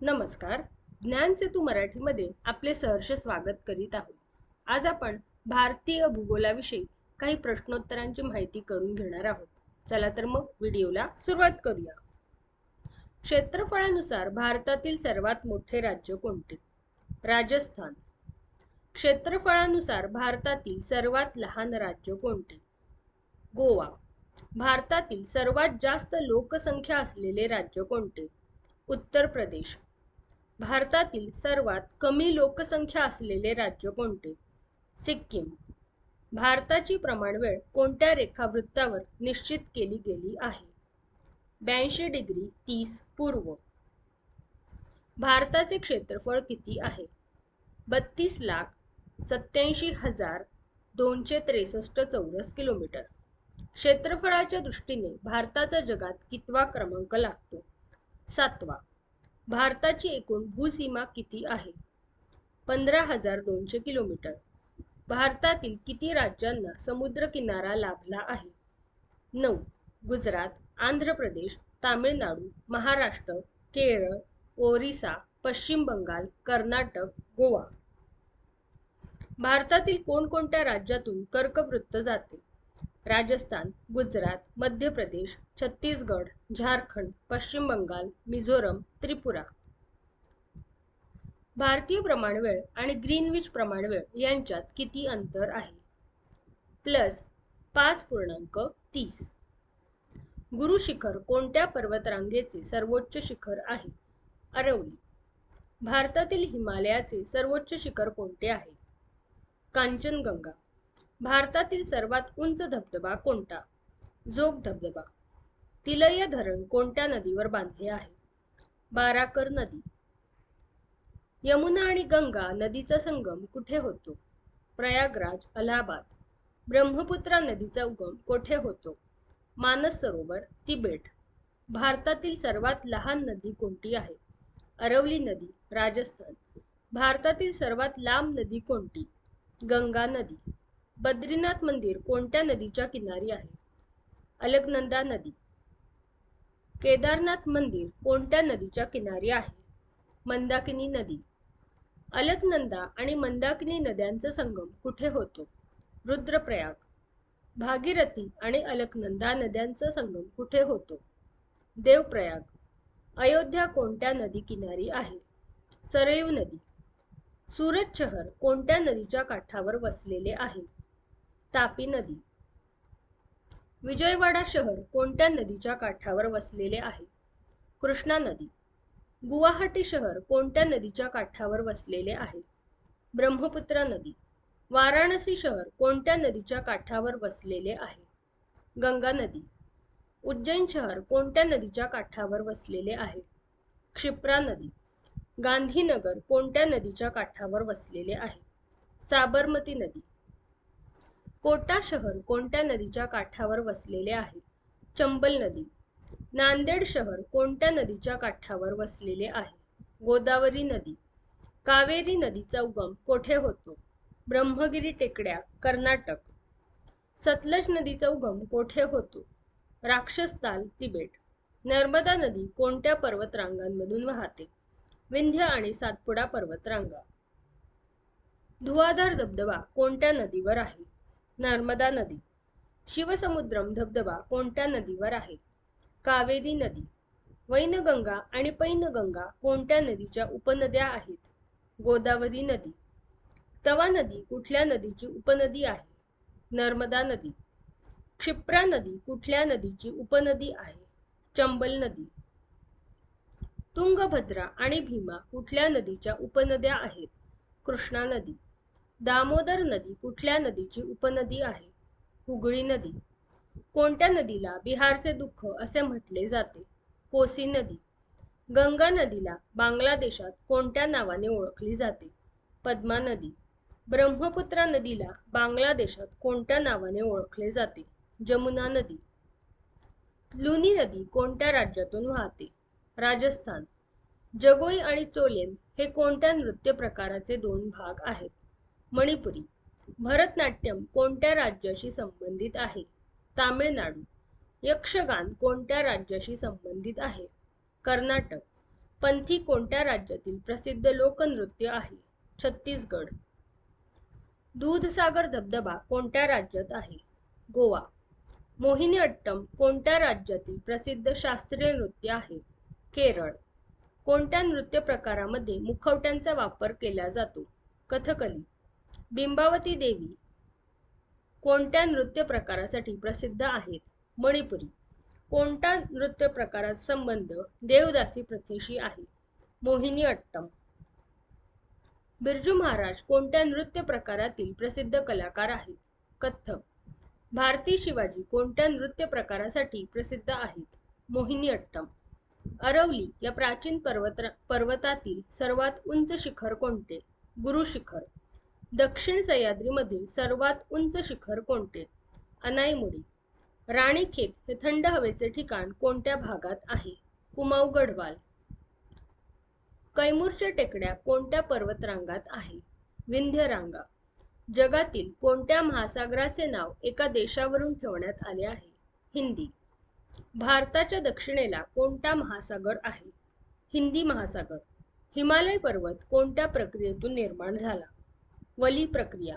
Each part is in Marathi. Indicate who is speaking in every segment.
Speaker 1: नमस्कार. ज्ञानचे तू मराठीमध्ये आपले सहर्ष स्वागत करीत आहोत. आज आपण भारतीय भूगोलाविषयी काही प्रश्नोत्तरांची माहिती करून घेणार आहोत. चला तर मग व्हिडिओला सुरुवात करूया. क्षेत्रफळानुसार भारतातील सर्वात मोठे राज्य कोणते? राजस्थान. क्षेत्रफळानुसार भारतातील सर्वात लहान राज्य कोणते? गोवा. भारतातील सर्वात जास्त लोकसंख्या असलेले राज्य कोणते? उत्तर प्रदेश. भारतातील सर्वात कमी लोकसंख्या असलेले राज्य कोणते? सिक्कीम. भारताची प्रमाणवेळ कोणत्या रेखावृत्तावर निश्चित केली गेली आहे? ब्याऐंशी डिग्री तीस पूर्व. भारताचे क्षेत्रफळ किती आहे? बत्तीस लाख सत्याऐंशी हजार दोनशे त्रेसष्ट चौरस किलोमीटर. क्षेत्रफळाच्या दृष्टीने भारताचा जगात कितवा क्रमांक लागतो? सातवा. भारताची एकूण भूसीमा किती आहे? पंधरा हजार दोनशे किलोमीटर. भारतातील किती राज्यांना समुद्रकिनारा लाभला आहे? नऊ गुजरात आंध्र प्रदेश तामिळनाडू महाराष्ट्र केरळ ओरिसा पश्चिम बंगाल कर्नाटक गोवा. भारतातील कोणकोणत्या राज्यातून कर्कवृत्त जाते? राजस्थान गुजरात मध्य प्रदेश छत्तीसगड झारखंड पश्चिम बंगाल मिझोरम त्रिपुरा. भारतीय प्रमाणवेळ आणि ग्रीनविच प्रमाणवेळ यांच्यात किती अंतर आहे? प्लस पाच पूर्णांक तीस. गुरु शिखर कोणत्या पर्वतरांगेचे सर्वोच्च शिखर आहे? अरवली. भारतातील हिमालयाचे सर्वोच्च शिखर कोणते आहे? कांचनगंगा. भारतातील सर्वात उंच धबधबा कोणता? जोग धबधबा. तिलय धरण कोणत्या नदीवर बांधले आहे? बाराकर नदी. यमुना आणि गंगा नदीचा संगम कुठे होतो? प्रयागराज अलाहाबाद. ब्रह्मपुत्रा नदीचा उगम कोठे होतो? मानस सरोवर तिबेट. भारतातील सर्वात लहान नदी कोणती आहे? अरवली नदी राजस्थान. भारतातील सर्वात लांब नदी कोणती? गंगा नदी. बद्रीनाथ मंदिर कोणत्या नदीच्या किनारी आहे? अलकनंदा नदी. केदारनाथ मंदिर कोणत्या नदीच्या किनारी आहे? मंदाकिनी नदी. अलकनंदा आणि मंदाकिनी नद्यांचा संगम कुठे होतो? रुद्रप्रयाग. भागीरथी आणि अलकनंदा नद्यांचा संगम कुठे होतो? देवप्रयाग. अयोध्या कोणत्या नदी किनारी आहे? सरयू नदी. सुरत शहर कोणत्या नदीच्या काठावर वसलेले आहे? तापी नदी. विजयवाडा शहर कोणत्या नदीच्या काठावर वसलेले आहे? कृष्णा नदी. गुवाहाटी शहर कोणत्या नदीच्या काठावर वसलेले आहे? ब्रह्मपुत्रा नदी. वाराणसी शहर कोणत्या नदीच्या काठावर वसलेले आहे? गंगा नदी. उज्जैन शहर कोणत्या नदीच्या काठावर वसलेले आहे? क्षिप्रा नदी. गांधीनगर कोणत्या नदीच्या काठावर वसलेले आहे? साबरमती नदी. कोटा शहर कोणत्या नदीच्या काठावर वसलेले आहे? चंबल नदी. नांदेड शहर कोणत्या नदीच्या काठावर वसलेले आहे? गोदावरी नदी. कावेरी नदीचा उगम कोठे होतो? ब्रह्मगिरी टेकड्या कर्नाटक. सतलज नदीचा उगम कोठे होतो? राक्षसताल तिबेट. नर्मदा नदी कोणत्या पर्वतरांगांमधून वाहते? विंध्य आणि सातपुडा पर्वतरांगा. धुवाधार धबधबा कोणत्या नदीवर आहे? नर्मदा नदी. शिवसमुद्रम धबधबा कोणत्या नदीवर आहे? कावेरी नदी वैनगंगा आणि पैनगंगा कोणत्या नदीच्या उपनद्या आहेत? गोदावरी नदी तवा नदी कुठल्या नदीची उपनदी आहे? नर्मदा नदी क्षिप्रा नदी कुठल्या नदीची उपनदी आहे? चंबल नदी तुंगभद्रा आणि भीमा कुठल्या नदीच्या उपनद्या आहेत? कृष्णा नदी दामोदर नदी कुठल्या नदीची उपनदी आहे? हुगळी नदी. कोणत्या नदीला बिहारचे दुःख असे म्हटले जाते? कोसी नदी. गंगा नदीला बांगलादेशात कोणत्या नावाने ओळखली जाते? पद्मा नदी. ब्रह्मपुत्रा नदीला बांगलादेशात कोणत्या नावाने ओळखले जाते? जमुना नदी. लुनी नदी कोणत्या राज्यातून वाहते? राजस्थान. जगोई आणि चोलेम हे कोणत्या नृत्य प्रकाराचे दोन भाग आहेत? मणिपुरी. भरतनाट्यम कोणत्या राज्याशी संबंधित आहे? तामिळनाडू. यक्षगान कोणत्या राज्याशी संबंधित आहे? कर्नाटक. पंथी कोणत्या राज्यातील प्रसिद्ध लोकनृत्य आहे? छत्तीसगड. दूधसागर धबधबा कोणत्या राज्यात आहे? गोवा. मोहिनीअट्टम कोणत्या राज्यातील प्रसिद्ध शास्त्रीय नृत्य आहे? केरळ. कोणत्या नृत्य प्रकारामध्ये मुखवट्यांचा वापर केला जातो? कथकली. बिंबावती देवी कोणत्या नृत्य प्रकारासाठी प्रसिद्ध आहेत? मणिपुरी. कोणत्या नृत्य प्रकारात संबंध देवदासी प्रथेशी आहे? मोहिनी अट्टम. बिरजू महाराज कोणत्या नृत्य प्रकारातील प्रसिद्ध कलाकार आहेत? कथ्थक. भारती शिवाजी कोणत्या नृत्य प्रकारासाठी प्रसिद्ध आहेत? मोहिनी अट्टम. अरवली या प्राचीन पर्वत पर्वतातील सर्वात उंच शिखर कोणते? गुरु शिखर दक्षिण सह्याद्रीमधील सर्वात उंच शिखर कोणते? अनाईमुडी. राणीखेत हे थंड हवेचे ठिकाण कोणत्या भागात आहे? कुमाऊ गढवाल. कैमूरच्या टेकड्या कोणत्या पर्वतरांगात आहे? विंध्य रांगा जगातील कोणत्या महासागराचे नाव एका देशावरून ठेवण्यात आले आहे? हिंदी. भारताच्या दक्षिणेला कोणता महासागर आहे? हिंदी महासागर. हिमालय पर्वत कोणत्या प्रक्रियेतून निर्माण झाला? वली प्रक्रिया.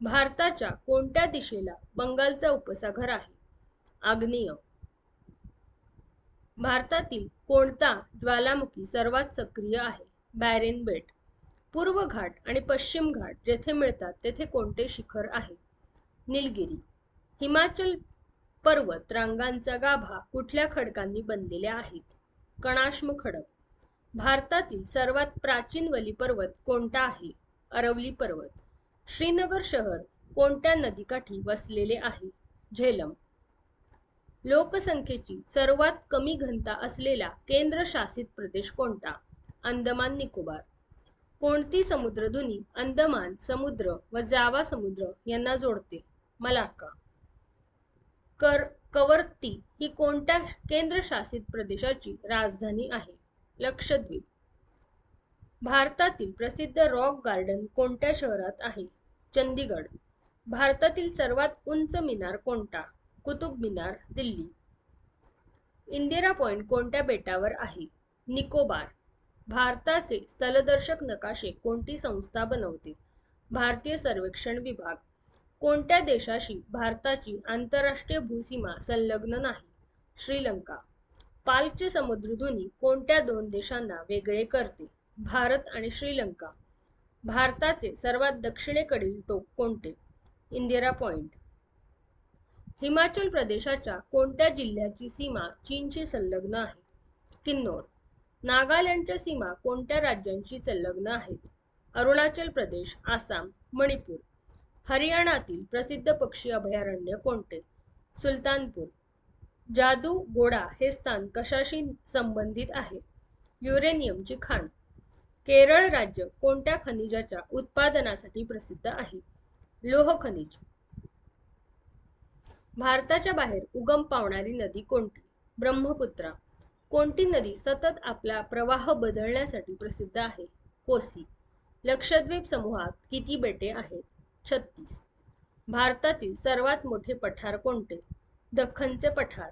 Speaker 1: भारताच्या कोणत्या दिशेला बंगालचा उपसागर आहे? आग्नेय. भारतातील कोणता ज्वालामुखी सर्वात सक्रिय आहे? बॅरेन बेट. पूर्व घाट आणि पश्चिम घाट जेथे मिळतात तेथे कोणते शिखर आहे? निलगिरी. हिमाचल पर्वत रांगांचा गाभा कुठल्या खडकांनी बनलेल्या आहेत? कणाश्म खडक. भारतातील सर्वात प्राचीन वली पर्वत कोणता आहे? अरवली पर्वत. श्रीनगर शहर कोणत्या नदीकाठी वसलेले आहे? झेलम. लोकसंख्येची सर्वात कमी घनता असलेला केंद्रशासित प्रदेश कोणता? अंदमान निकोबार. कोणती समुद्रधुनी अंदमान समुद्र व जावा समुद्र यांना जोडते? मलाक्का. कर कवर्ती ही कोणत्या केंद्रशासित प्रदेशाची राजधानी आहे? लक्षद्वीप. भारतातील प्रसिद्ध रॉक गार्डन कोणत्या शहरात आहे? चंदीगड. भारतातील सर्वात उंच मिनार कोणता? कुतुब मिनार दिल्ली. इंदिरा पॉइंट कोणत्या बेटावर आहे? निकोबार. भारताचे स्थलदर्शक नकाशे कोणती संस्था बनवते? भारतीय सर्वेक्षण विभाग. कोणत्या देशाशी भारताची आंतरराष्ट्रीय भूसीमा संलग्न नाही? श्रीलंका. पालचे समुद्रधुनी कोणत्या दोन देशांना वेगळे करते? भारत आणि श्रीलंका. भारताचे सर्वात दक्षिणेकडील टोक कोणते? इंदिरा पॉइंट. हिमाचल प्रदेशाच्या कोणत्या जिल्ह्याची सीमा चीनशी संलग्न आहे? किन्नौर. नागालँडच्या सीमा कोणत्या राज्यांशी संलग्न आहेत? अरुणाचल प्रदेश आसाम मणिपूर. हरियाणातील प्रसिद्ध पक्षी अभयारण्य कोणते? सुलतानपूर. जादू गोडा हे स्थान कशाशी संबंधित आहे? युरेनियमची खाण. केरळ राज्य कोणत्या खनिजाच्या उत्पादनासाठी प्रसिद्ध आहे? लोह खनिज. भारताच्या बाहेर उगम पावणारी नदी कोणती? ब्रह्मपुत्रा. कोणती नदी सतत आपला प्रवाह बदलण्यासाठी प्रसिद्ध आहे? कोसी. लक्षद्वीप समूहात किती बेटे आहेत? छत्तीस. भारतातील सर्वात मोठे पठार कोणते? दख्खनचे पठार.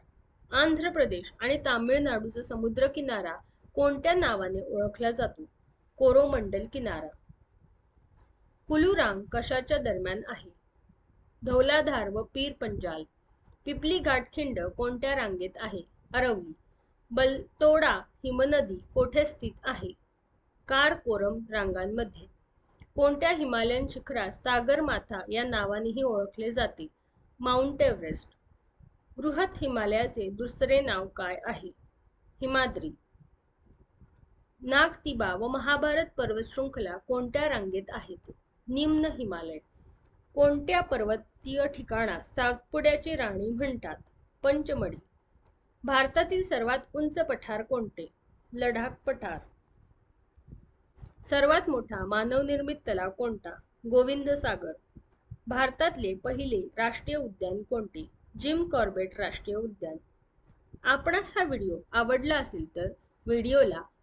Speaker 1: आंध्र प्रदेश आणि तामिळनाडूचा समुद्र किनारा कोणत्या नावाने ओळखला जातो? कोरोमंडल किनारा. कुलुरांग कशाच्या दरम्यान आहे? धौलाधार व पीर पंजाल पिपली घाटखिंड कोणत्या रांगेत आहे? अरवली बलतोडा हिमनदी कोठे स्थित आहे? कारकोरम रांगांमध्ये. कोणत्या हिमालयन शिखरास सागरमाथा या नावानेही ओळखले जाते? Mount Everest. बृहत हिमालयाचे दुसरे नाव काय आहे? हिमाद्री. नागतिबा व महाभारत पर्वत शृंखला कोणत्या रांगेत आहेत? निम्न हिमालय. कोणत्या पर्वतीय ठिकाणास सागपुड्याची राणी म्हणतात? पंचमढी. भारतातील सर्वात उंच पठार कोणते? लडाख पठार. सर्वात मोठा मानवनिर्मित तलाव कोणता? गोविंद सागर. भारतातले पहिले राष्ट्रीय उद्यान कोणते? जिम कॉर्बेट राष्ट्रीय उद्यान. आपणास हा व्हिडिओ आवडला असेल तर व्हिडिओला